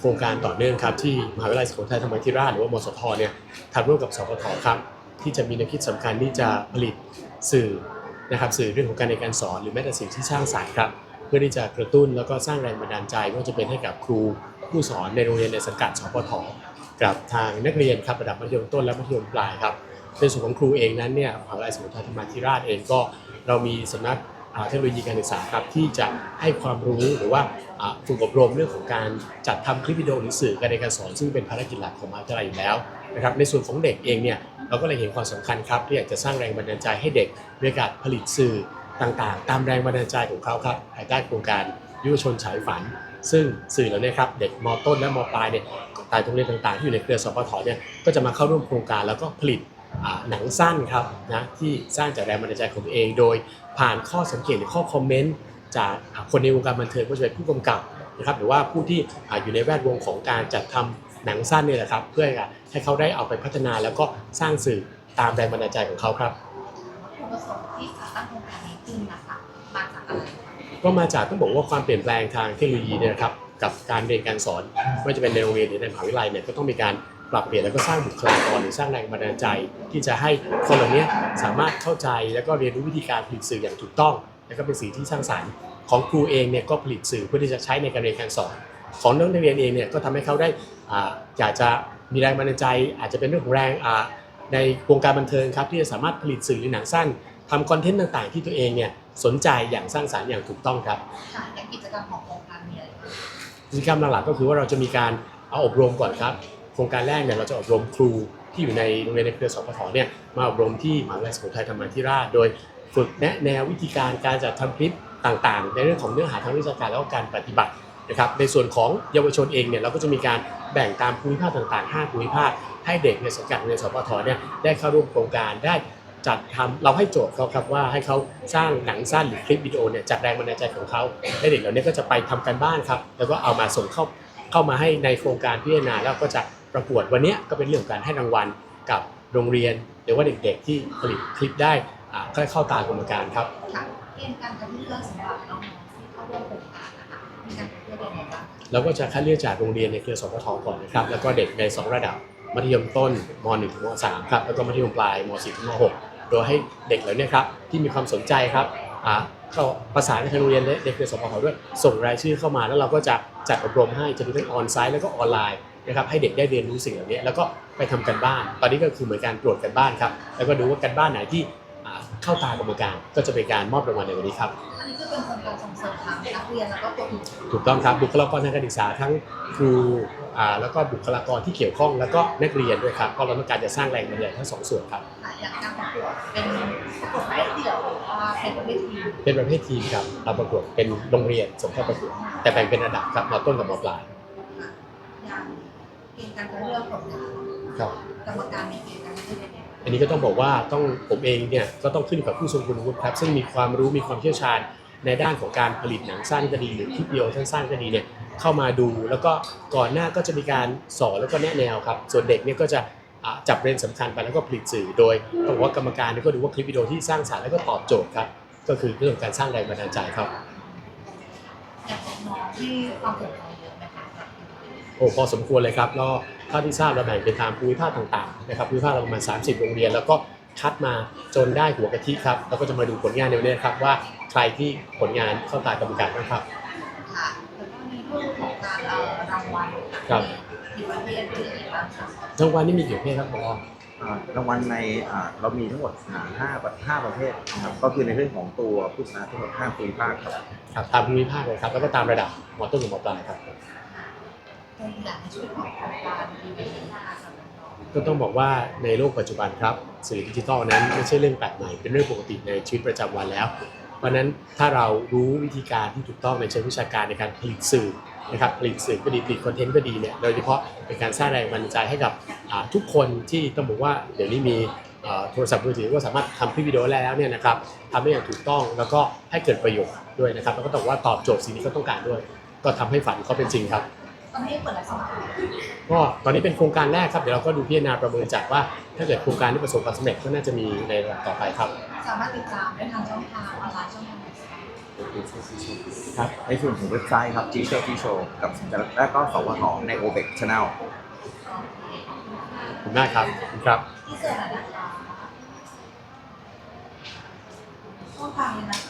โครงการต่อเนื่องครับที่มหาวิทยาลัยสุโขทัยธรรมาธิราชหรือว่ามสทเนี่ยทำร่วมกับสพทครับที่จะมีแนวคิดสำคัญที่จะผลิตสื่อนะครับสื่อเรื่องของการเรียนการสอนหรือแม้แต่สิ่งที่สร้างสรรค์ครับเพื่อที่จะกระตุ้นแล้วก็สร้างแรงบันดาลใจว่าจะเป็นให้กับครูผู้สอนในโรงเรียนในสังกัดสพทกับทางนักเรียนครับระดับมัธยมต้นและมัธยมปลายครับในส่วนของครูเองนั้นเนี่ยมหาวิทยาลัยสุโขทัยธรรมาธิราชเองก็เรามีสำนัก เทคโนโลยีการศึกษาครับที่จะให้ความรู้หรือว่าฝึกอบรมเรื่องของการจัดทำคลิปวิดีโอหรือสื่อการเรียนการสอน ซึ่งเป็นภารกิจหลักของมหาวิทยาลัยอยู่แล้วนะครับในส่วนของเด็กเองเนี่ยเราก็เลยเห็นความสำคัญครับที่อยากจะสร้างแรงบันดาลใจให้เด็กด้วยการผลิตสื่อต่างๆ ตามแรงบันดาลใจของเขาครับภายใต้โครงการยุวชนฉายฝัน ซึ่งสื่อเหล่านี้ครับเด็กมต้นและมปลายเนี่ยตายโรงเรียนต่างๆที่อยู่ในเครือสปทเนี่ยก็จะมาเข้าร่วมโครงการแล้วก็ผลิต หนังสั้นครับนะที่สร้างจากแรงบันดาลใจของตัวเอง โดยผ่านข้อสังเกตหรือข้อคอมเมนต์จากอ่าคนในวงการบันเทิงไม่ว่าจะเป็นผู้กำกับนะครับหรือว่าผู้ที่อ่าอยู่ในแวดวงของการจัดทำหนังสั้นเนี่ยแหละครับ เพื่อให้เขาได้เอาไปพัฒนาแล้วก็สร้างสื่อตามแรงบันดาลใจของเขาครับจุดประสงค์ที่จะตั้งโครงการนี้ขึ้นนะคะมาจากอะไรคะก็มาจากต้องบอกว่าความเปลี่ยนแปลงทางเทคโนโลยีเนี่ยนะครับกับการเรียนการสอนไม่ว่าจะเป็นในโรงเรียนหรือในมหาวิทยาลัยเนี่ยก็ต้องมีการ ปรับเปลี่ยนแล้วก็สร้างบุคลากรหรือสร้างแรงบันดาลใจ ที่จะให้คนเหล่านี้สามารถเข้าใจแล้วก็เรียนรู้วิธีการผลิตสื่ออย่างถูกต้อง และก็เป็นสิ่งที่สร้างสรรค์ของครูเองเนี่ยก็ผลิตสื่อเพื่อที่จะใช้ในการเรียนการสอนของนักเรียนเองเนี่ยก็ทำให้เขาได้อ่าอยากจะมีแรงบันดาลใจ อาจจะเป็นเรื่องของแรงอ่าในวงการบันเทิงครับที่จะสามารถผลิตสื่อหรือหนังสั้นทำคอนเทนต์ต่างๆ ที่ตัวเองเนี่ยสนใจอย่างสร้างสรรค์อย่างถูกต้องครับค่ะอย่างกิจกรรมของโครงการมีอะไรบ้างกิจกรรมหลักๆก็คือว่าเราจะมีการเอาอบรมก่อนครับ โครงการแรกเนี่ยเราจะอบรมครูที่อยู่ในโรงเรียนในเครือสพทเนี่ยมาอบรมที่มหาวิทยาลัยสุโขทัยธรรมาธิราช โดยฝึกแนะแนววิธีการการจัดทำคลิปต่างๆ ในเรื่องของเนื้อหาทางวิชาการแล้วก็การปฏิบัตินะครับในส่วนของเยาวชนเองเนี่ยเราก็จะมีการแบ่งตามภูมิภาคต่างๆ 5 ภูมิภาค ให้เด็กในสังกัดโรงเรียนสพทเนี่ยได้เข้าร่วมโครงการได้จัดทำเราให้โจทย์เขาครับว่าให้เขาสร้างหนังสั้นหรือคลิปวิดีโอเนี่ยจากแรงบันดาลใจของเขาและเด็กเหล่านี้ก็จะไปทำการบ้านครับ แล้วก็เอามาส่งเข้าเข้ามาให้ในโครงการพิจารณาแล้วก็จะ ประกวดวันเนี้ยก็เป็นเรื่องของการให้รางวัลกับโรงเรียนหรือว่าเด็กๆ ที่ผลิตคลิปได้อ่าก็เข้าตามกรรมการครับค่ะเกณฑ์การคัดเลือกสำหรับน้องๆที่เข้าร่วมโครงการนะคะมีการคัดเลือกยังไงบ้างแล้วก็จะคัดเลือกจากโรงเรียนในเครือสพทก่อนนะครับ แล้วก็เด็กใน 2 ระดับ มัธยมต้นม .1 ถึงม .3 ครับแล้วก็มัธยมปลายม .4 ถึงม .6 โดยให้เด็กเหล่านี้ครับที่มีความสนใจครับอ่าเข้าประสานกับทางโรงเรียนในเครือสพทด้วยส่งรายชื่อเข้ามาแล้วเราก็จะจัดอบรมให้จะมีทั้งออนไซต์แล้วก็ออนไลน์ นะครับให้เด็กได้เรียนรู้สิ่งเหล่านี้แล้วก็ไปทำกันบ้าน ตอนนี้ก็คือเหมือนการตรวจกันบ้านครับแล้วก็ดูว่ากันบ้านไหนที่อ่าเข้าตากรรมการก็จะเป็นการมอบรางวัลในวันนี้ครับอันนี้ก็เป็นโครงการส่งเสริมทั้งนักเรียนแล้วก็ตัวอื่นถูกต้องครับบุคลากรทางการศึกษาทั้งครูอ่าแล้วก็บุคลากรที่เกี่ยวข้องแล้วก็นักเรียนด้วยครับเพราะเราต้องการจะสร้างแรงบันดาลใจทั้งสองส่วนครับค่ะอย่างการประกวดเป็นประกวดประเภทเดี่ยวหรือว่าเป็นประเภททีมเป็นประเภททีมครับเราประกวดเป็นโรงเรียนส่งเข้าประกวดแต่แบ่งเป็นระดับครับมต้นกับมปลายอย่างเก ณฑ์การคัดเลือกผลงานครับ กรรมการมีเกณฑ์การคัดเลือกยังไงบ้างอันนี้ก็ต้องบอกว่าต้องผมเองเนี่ยก็ต้องขึ้นอยู่กับผู้ทรงคุณวุฒิครับซึ่งมีความรู้มีความเชี่ยวชาญในด้านของการผลิตหนังสั้นก็ดีหรือคลิปวิดีโอสั้นๆก็ดีเนี่ยเข้ามาดู แล้วก็ก่อนหน้าก็จะมีการสอนแล้วก็แนะแนวครับส่วนเด็กเนี่ยก็จะอ่าจับเรียนสำคัญไปแล้วก็ผลิตสื่อโดยต้องบอกว่ากรรมการเนี่ยก็ดูว่าคลิปวิดีโอที่สร้างสรรค์แล้วก็ตอบโจทย์ครับก็คือเรื่องของการสร้างแรงบันดาลใจครับ อย่างของน้องที่ความสนใจเยอะไหมคะ โอ้พอสมควรเลยครับแล้วเท่าที่ทราบเราแบ่งเป็นตามภูมิภาคต่างๆนะครับภูมิภาคเราประมาณ 30 โรงเรียน แล้วก็คัดมาจนได้หัวกะทิครับแล้วก็จะมาดูผลงานในวันนี้ครับว่าใครที่ผลงานเข้าตากรรมการบ้างครับค่ะแล้วก็มีเรื่องของการเอ่อรางวัลครับที่ประเทศที่ไหนบ้างคะรางวัลนี่มีกี่ประเภทครับหมออ่ารางวัลในอ่าเรามีทั้งหมดอ่าห้าประห้าประเภทนะครับก็คือในเรื่องของตัวผู้ชนะทั้งหมดห้าภูมิภาคครับครับตามภูมิภาคเลยครับแล้วก็ตามระดับมต้นถึงมปลายครับ ก็ต้องบอกว่าในโลกปัจจุบันครับสื่อดิจิทัลนั้นไม่ใช่เรื่องแปลกใหม่เป็นเรื่องปกติในชีวิตประจำวันแล้ว เพราะนั้นถ้าเรารู้วิธีการที่ถูกต้องในเชิงวิชาการในการผลิตสื่อนะครับผลิตสื่อก็ดีผลิตคอนเทนต์ก็ดีเนี่ยโดยเฉพาะเป็นการสร้างแรงบันดาลใจให้กับทุกคนที่ต้องบอกว่าเดี๋ยวนี้มีโทรศัพท์มือถือก็สามารถทำคลิปวิดีโอแล้วเนี่ยนะครับทำได้อย่างถูกต้องแล้วก็ให้เกิดประโยชน์ด้วยนะครับแล้วก็ต้องว่าตอบโจทย์สิ่งที่เขาต้องการด้วย ก็ทำให้ฝันเขาเป็นจริงครับ ตอนนี้เปิดรับสมัครก็ตอนนี้เป็นโครงการแรกครับเดี๋ยวเราก็ดูพิจารณาประเมินจากว่า ถ้าเกิดโครงการที่ประสบความสำเร็จก็น่าจะมีในระดับต่อไปครับ สามารถติดตามได้ทางช่องทางออนไลน์ช่องทางไหนครับในส่วนของเว็บไซต์ครับ g s h o w g s h o w กับแล้วก็สวทใน o b e c Channel คุณได้ครับครับที่เกิดอะไรนะคะช่องทางนะคะ